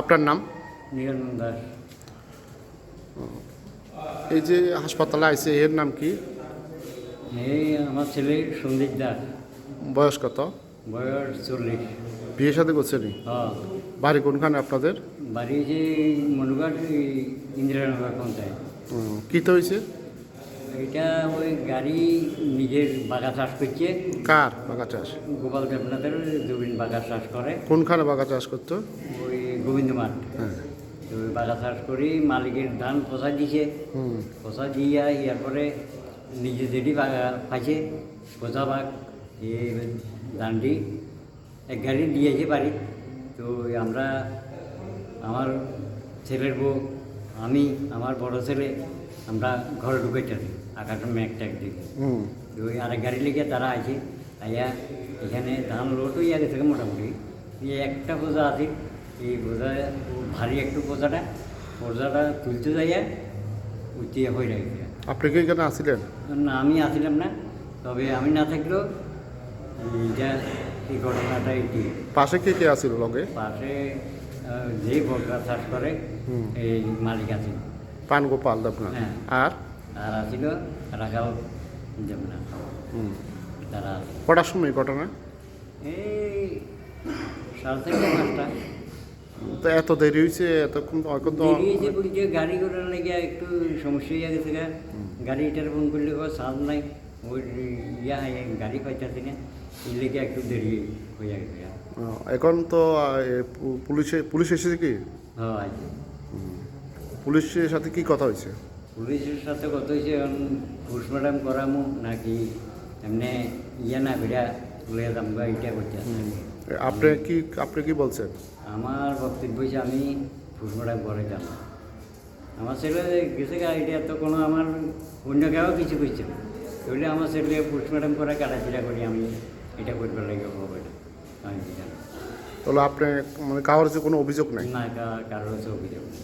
আপনার নাম? নিরঞ্জন দাস এই যে হাসপাতালে আইছে এর নাম কি? এই আমার ছেলে সন্দীপ দাস। বয়স কত? বয়স চল্লিশ। বিয়ে সাথে করছেনি হ্যাঁ। বাড়ি কোনখানে আপনাদের? বাড়ি যে মনুঘাট ইন্দিরানগর পঞ্চায়েত। কি তো হয়েছে? এটা ওই গাড়ি নিজের বাগা চাষ করছে। কার বাগা চাষ? গোপাল দেবনাথের জমিন বাগা চাষ করে। কোনখানে বাগা চাষ করতো? ওই গোবিন্দ মাঠ হ্যাঁ। তো ওই বাগা চাষ করি মালিকের ধান পচা দিছে। পচা দিয়া ইয়ার পরে নিজে যেটি বাগা পাইছে পচা বাঘ এই ধানটি এক গাড়ি দিয়েছে বাড়ি। তো আমরা আমার ছেলের বউ আমি আমার বড় ছেলে আমরা ঘরে ঢুকেছি আকাশে মেঘ ট্যাগ দিকে তো ওই আরেক গাড়ি লেগে তারা আছে আইয়া এখানে ধান লোড হয়ে গেছে মোটামুটি। একটা বোঝা আছে এই বোঝা ভারী একটু বোঝাটা বোঝাটা তুলতে যাইয়া উঠিয়ে হয়ে গেছে আপনি কি এখানে আসছিলেন না আমি আসছিলাম না। তবে আমি না থাকলেও এই ঘটনাটা এটি। পাশে কে কে আসছিল লগে? পাশে যে বকরা চাষ করে এই মালিক আছে পান গোপাল দেবনাথ। হ্যাঁ। আর? আর আছিল রাখাও যমুনা হুম, তারা কটার সময় ঘটনা? এই সাড়ে চারটা পাঁচটা। তো এত দেরি হয়েছে এতক্ষণ এখন তো বেরিয়েছে বলছে গাড়ি ঘোড়ার লেগে একটু সমস্যা হয়ে গেছে গা। গাড়িটার ফোন করলে সাজ নাই ওই ইয়া গাড়ি পাইতেছি না এই লেগে একটু দেরি হয়ে গেছে এখন তো পুলিশে পুলিশ এসেছে কি? হ্যাঁ পুলিশের সাথে কি কথা হয়েছে? পুলিশের সাথে কত হয়েছে এখন পোস্টমর্টম করামো নাকি এমনি ইয়া না বেড়া তুলে দাম এটা করতে আপনি কি আপনি কি বলছেন? আমার বক্তব্য যে আমি ফুটবলটা করে গেল আমার ছেলে গেছে এটা তো কোনো আমার অন্য কেউ কিছু করছে না। তাহলে আমার ছেলে পোস্টমর্টম করে কাটাচিরা করি আমি এটা করবার লাগে হবে না। আমি তাহলে আপনি মানে কারোর কোনো অভিযোগ নাই? না কারোর অভিযোগ নেই।